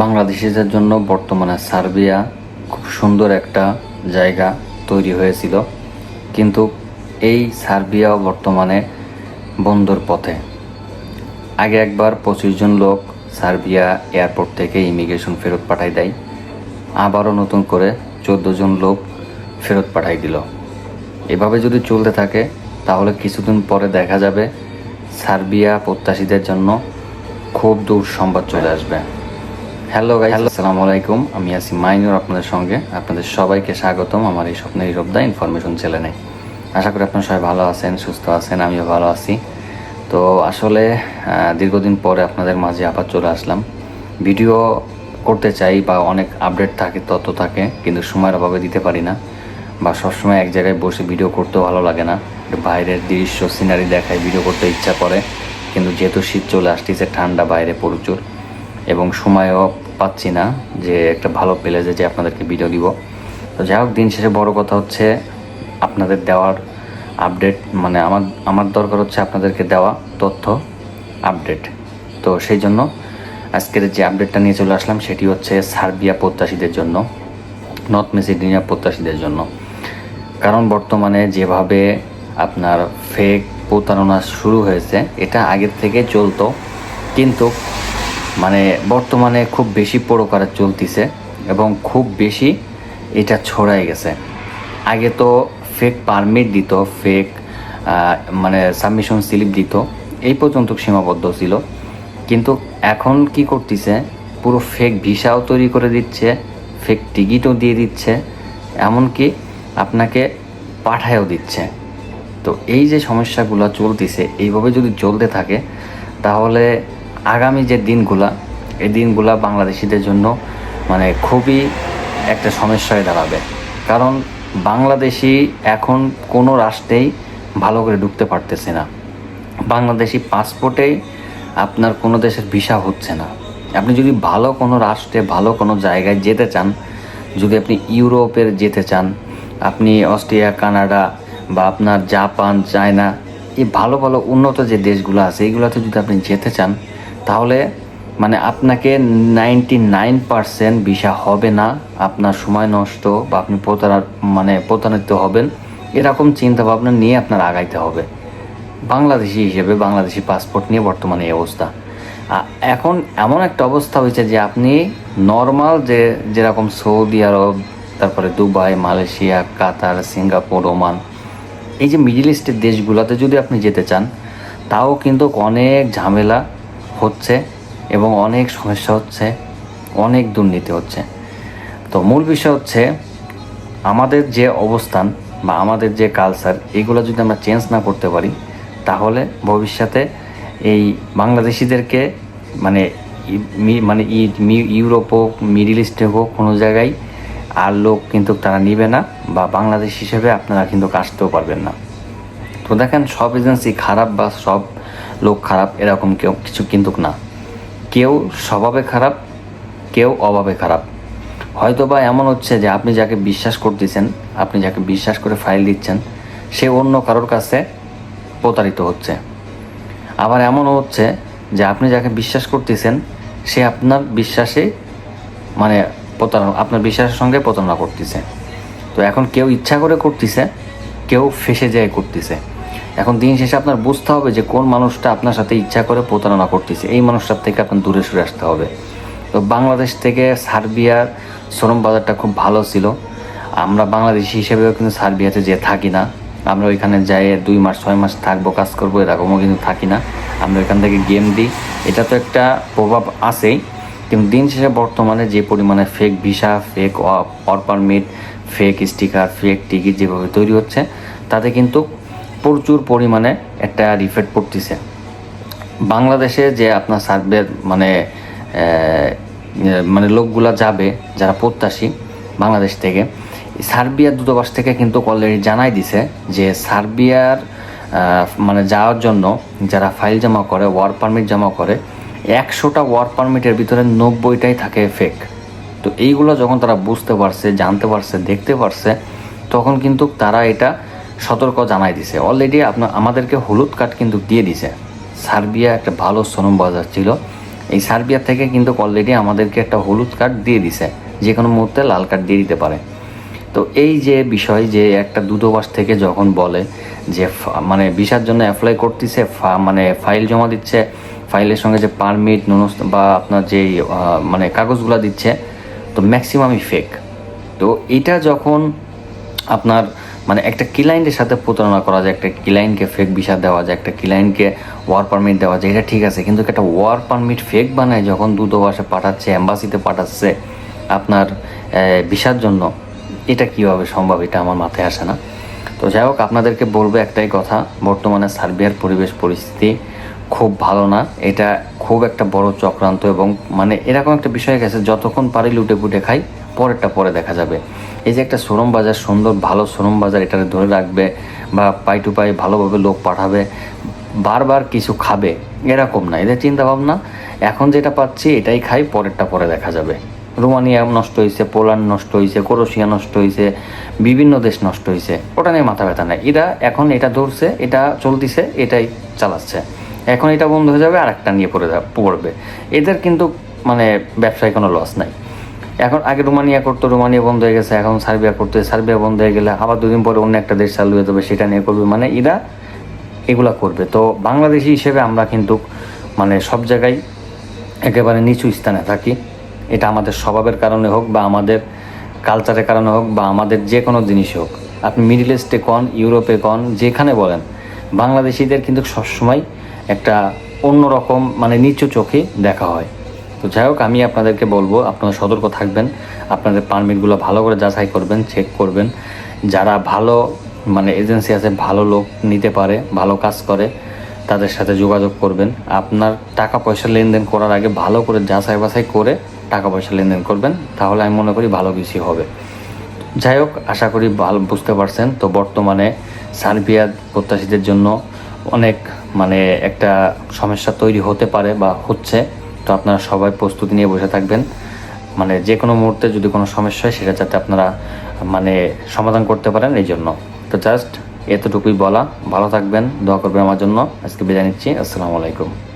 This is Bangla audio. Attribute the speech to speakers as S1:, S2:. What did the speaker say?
S1: বাংলাদেশিদের জন্য বর্তমানে সার্বিয়া খুব সুন্দর একটা জায়গা তৈরি হয়েছিল। কিন্তু এই সার্বিয়াও বর্তমানে বন্দর পথে। আগে একবার পঁচিশ জন লোক সার্বিয়া এয়ারপোর্ট থেকে ইমিগ্রেশন ফেরত পাঠাই দেয়। আবারও নতুন করে চোদ্দ জন লোক ফেরত পাঠাই দিল। এভাবে যদি চলতে থাকে, তাহলে কিছুদিন পরে দেখা যাবে সার্বিয়া প্রত্যাশীদের জন্য খুব দূর সংবাদ চলে আসবে। হ্যালো গাইজ আসসালামু আলাইকুম। আমি আছি মাইনুর আপনাদের সঙ্গে। আপনাদের সবাইকে স্বাগতম আমার এই স্বপ্নের ইরবদা ইনফরমেশন চ্যানেলে আশা করি আপনারা সবাই ভালো আছেন, সুস্থ আছেন, আমিও ভালো আছি। তো আসলে দীর্ঘদিন পরে আপনাদের মাঝে আবার চলে আসলাম। ভিডিও করতে চাই বা অনেক আপডেট থাকে, তথ্য থাকে, কিন্তু সময়ের অভাবে দিতে পারি না। বা সবসময় এক জায়গায় বসে ভিডিও করতেও ভালো লাগে না। বাইরের দৃশ্য সিনারি দেখায় ভিডিও করতে ইচ্ছা করে। কিন্তু যেহেতু শীত চলে আসতেছে, ঠান্ডা বাইরে প্রচুর। এবং সময়ও পাচ্ছি না যে একটা ভালো প্লেসে যে আপনাদেরকে ভিডিও দিব। তো যাই হোক, দিন শেষে বড় কথা হচ্ছে আপনাদের দেওয়ার আপডেট মানে আমার আমার দরকার হচ্ছে আপনাদেরকে দেওয়া তথ্য আপডেট তো সেই জন্য আজকের যে আপডেটটা নিয়ে চলে আসলাম, সেটি হচ্ছে সার্বিয়া প্রত্যাশীদের জন্য, নর্থ মেসিডোনিয়া প্রত্যাশীদের জন্য। কারণ বর্তমানে যেভাবে আপনার ফেক প্রতারণা শুরু হয়েছে, এটা আগের থেকে চলতো, কিন্তু মানে বর্তমানে খুব বেশি প্রকারে চলতিছে এবং খুব বেশি এটা ছড়াই গেছে। আগে তো ফেক পারমিট দিত ফেক মানে সাবমিশন স্লিপ দিত, এই পর্যন্ত সীমাবদ্ধ ছিল। কিন্তু এখন কি করতেছে, পুরো ফেক ভিসাও তৈরি করে দিচ্ছে ফেক টিকিটও দিয়ে দিচ্ছে, এমনকি আপনাকে পাঠায়ও দিচ্ছে। তো এই যে সমস্যাগুলো চলতেছে, এইভাবে যদি চলতে থাকে, তাহলে আগামী যে দিনগুলা, এই দিনগুলা বাংলাদেশিদের জন্য মানে খুবই একটা সমস্যায় দাঁড়াবে। কারণ বাংলাদেশি এখন কোনো রাষ্ট্রেই ভালো করে ঢুকতে পারতেছে না। বাংলাদেশি পাসপোর্টেই আপনার কোনো দেশের ভিসা হচ্ছে না। আপনি যদি ভালো কোনো রাষ্ট্রে, ভালো কোনো জায়গায় যেতে চান, যদি আপনি ইউরোপের যেতে চান, আপনি অস্ট্রিয়া, কানাডা বা আপনার জাপান, চায়না, এই ভালো ভালো উন্নত যে দেশগুলো আছে এইগুলোতে যদি আপনি যেতে চান তাহলে মানে আপনাকে নাইনটি নাইন পারসেন্ট ভিসা হবে না, আপনার সময় নষ্ট বা আপনি প্রতারা মানে প্রতারিত হবেন, এরকম চিন্তা ভাবনা নিয়ে আপনার আগাইতে হবে। বাংলাদেশি হিসেবে বাংলাদেশি পাসপোর্ট নিয়ে বর্তমানে এই অবস্থা। এখন এমন একটা অবস্থা হয়েছে যে আপনি নর্মাল যে, যেরকম সৌদি আরব, তারপরে Dubai, Malaysia, Qatar, Singapore, Oman, এই যে মিডিল ইস্টের দেশগুলোতে যদি আপনি যেতে চান, তাও কিন্তু অনেক ঝামেলা হচ্ছে এবং অনেক সমস্যা হচ্ছে, অনেক দুর্নীতি হচ্ছে। তো মূল বিষয় হচ্ছে, আমাদের যে অবস্থান বা আমাদের যে কালচার এগুলো যদি আমরা চেঞ্জ না করতে পারি, তাহলে ভবিষ্যতে এই বাংলাদেশিদেরকে মানে মানে ইউরোপ হোক, মিডিল ইস্টে হোক, কোনো জায়গায় আর লোক কিন্তু তারা নিবে না বা বাংলাদেশ হিসেবে আপনারা কিন্তু আসতেও পারবেন না। তো দেখেন, সব এজেন্সি খারাপ বা সব লোক খারাপ এরকম কেউ কিছু কিন্তু না। কেউ স্বভাবে খারাপ, কেউ অভাবে খারাপ। হয়তো বা এমন হচ্ছে যে আপনি যাকে বিশ্বাস করতেছেন, আপনি যাকে বিশ্বাস করে ফাইল দিচ্ছেন, সে অন্য কারোর কাছে প্রতারিত হচ্ছে। আবার এমনও হচ্ছে যে আপনি যাকে বিশ্বাস করতেছেন, সে আপনার বিশ্বাসে মানে প্রতারণা, আপনার বিশ্বাসের সঙ্গে প্রতারণা করতেছে। তো এখন কেউ ইচ্ছা করে করতেছে, কেউ ফেসে যায় করতেছে। এখন দিন শেষে আপনার বুঝতে হবে যে কোন মানুষটা আপনার সাথে ইচ্ছা করে প্রতারণা করতেছে। এই মানুষটার থেকে আপনার দূরে সরে আসতে হবে। তো বাংলাদেশ থেকে সার্বিয়ার শ্রম বাজারটা খুব ভালো ছিল। আমরা বাংলাদেশি হিসেবেও কিন্তু সার্বিয়াতে যে থাকি না। আমরা ওইখানে যাই, দুই মাস, ছয় মাস থাকব, কাজ করব, এরকমও কিন্তু থাকি না। আমরা ওইখান থেকে গেম দিই। এটা তো একটা প্রভাব আছেই। কিন্তু দিন শেষে বর্তমানে যে পরিমাণে fake visa fake or permit fake sticker fake ticket যেভাবে তৈরি হচ্ছে, তাতে কিন্তু প্রচুর পরিমাণে একটা রিফেক্ট পড়তেছে। বাংলাদেশে যে আপনার সার্ভের মানে মানে লোকগুলা যাবে, যারা প্রত্যাশী বাংলাদেশ থেকে সার্বিয়ার দূতাবাস থেকে কিন্তু অলরেডি জানাই দিছে যে সার্বিয়ার মানে যাওয়ার জন্য যারা ফাইল জমা করে ওয়ার্ক পারমিট জমা করে, একশোটা ওয়ার্ক পারমিটের ভিতরে নব্বইটাই থাকে ফেক তো এইগুলো যখন তারা বুঝতে পারছে, জানতে পারছে, দেখতে পারছে, তখন কিন্তু তারা এটা সতর্ক জানাই দিছে। অলরেডি আপনার আমাদেরকে হলুদ কার্ড কিন্তু দিয়ে দিছে। সার্বিয়া একটা ভালো শ্রম বাজার ছিল। এই সার্বিয়া থেকে কিন্তু অলরেডি আমাদেরকে একটা হলুদ কার্ড দিয়ে দিছে। যে কোনো মুহূর্তে লাল কার্ড দিয়ে দিতে পারে। তো এই যে বিষয় যে একটা দূতাবাস থেকে যখন বলে যে মানে ভিসার জন্য অ্যাপ্লাই করতেছে মানে ফাইল জমা দিচ্ছে ফাইলের সঙ্গে যে পারমিট বা আপনার যেই মানে কাগজগুলো দিচ্ছে, তো ম্যাক্সিমামই ফেক তো এটা যখন আপনার মানে একটা ক্লায়েন্টের সাথে প্রতারণা করা যায়, একটা ক্লায়েন্টকে ফেক ভিসা দেওয়া যায়, একটা ক্লায়েন্টকে ওয়ার পারমিট দেওয়া যায়, এটা ঠিক আছে। কিন্তু একটা ওয়ার পারমিট ফেক বানায় যখন দূতাবাসে পাঠাচ্ছে অ্যাম্বাসিতে পাঠাচ্ছে আপনার ভিসার জন্য, এটা কীভাবে সম্ভব এটা আমার মাথায় আসে না। তো যাই হোক, আপনাদেরকে বলব একটাই কথা, বর্তমানে সার্বিয়ার পরিবেশ পরিস্থিতি খুব ভালো না। এটা খুব একটা বড় চক্রান্ত এবং মানে এরকম একটা বিষয় গেছে, যতক্ষণ পারি লুটে পুটে খাই পরেরটা পরে দেখা যাবে। এই যে একটা শ্রম বাজার, সুন্দর, ভালো শ্রম বাজার এটা ধরে রাখবে বা পাই টু পাই ভালোভাবে লোক পাঠাবে, বারবার কিছু খাবে, এরকম না। এদের চিন্তা ভাবনা এখন যেটা পাচ্ছি এটাই খাই, পরেরটা পরে দেখা যাবে। রোমানিয়া নষ্ট হয়েছে পোল্যান্ড নষ্ট হয়েছে ক্রোশিয়া নষ্ট হয়েছে বিভিন্ন দেশ নষ্ট হয়েছে ওটা নিয়ে মাথা ব্যথা নেই। এরা এখন এটা ধরছে, এটা চলতিছে, এটাই চালাচ্ছে। এখন এটা বন্ধ হয়ে যাবে আর একটা নিয়ে পড়ে পড়বে। এদের কিন্তু মানে ব্যবসায় কোনো লস নাই। এখন আগে রোমানিয়া করতো, রোমানিয়া বন্ধ হয়ে গেছে, এখন সার্বিয়া করতে। সার্বিয়া বন্ধ হয়ে গেলে আবার দুদিন পরে অন্য একটা দেশ চালু হয়ে যাবে, সেটা নিয়ে করবে। মানে এরা এগুলা করবে। তো বাংলাদেশি হিসেবে আমরা কিন্তু মানে সব জায়গায় একেবারে নিচু স্থানে থাকি। এটা আমাদের স্বভাবের কারণে হোক বা আমাদের কালচারের কারণে হোক বা আমাদের যে কোনো জিনিসই হোক। আপনি মিডিল ইস্টে কন ইউরোপে কন, যেখানে বলেন, বাংলাদেশিদের কিন্তু সবসময় একটা অন্যরকম মানে নিচু চোখে দেখা হয়। তো যাই হোক, আমি আপনাদেরকে বলব, আপনারা সতর্ক থাকবেন। আপনাদের পারমিটগুলো ভালো করে যাচাই করবেন চেক করবেন। যারা ভালো মানে এজেন্সি আছে, ভালো লোক নিতে পারে, ভালো কাজ করে, তাদের সাথে যোগাযোগ করবেন। আপনার টাকা পয়সা লেনদেন করার আগে ভালো করে যাচাই বাছাই করে টাকা পয়সা লেনদেন করবেন, তাহলে আমি মনে করি ভালো কিছু হবে। যাই হোক, আশা করি ভালো, বুঝতে পারছেন। তো বর্তমানে সার্বিয়া প্রত্যাশীদের জন্য অনেক মানে একটা সমস্যা তৈরি হতে পারে বা হচ্ছে। তো আপনারা সবাই প্রস্তুতি নিয়ে বসে থাকবেন। মানে যে কোনো মুহূর্তে যদি কোনো সমস্যা হয়, সেটা যাতে আপনারা মানে সমাধান করতে পারেন এই জন্য। তো জাস্ট এতটুকুই বলা। ভালো থাকবেন, দোয়া করবেন আমার জন্য। আজকে বিদায় নিচ্ছি। আসসালামু আলাইকুম।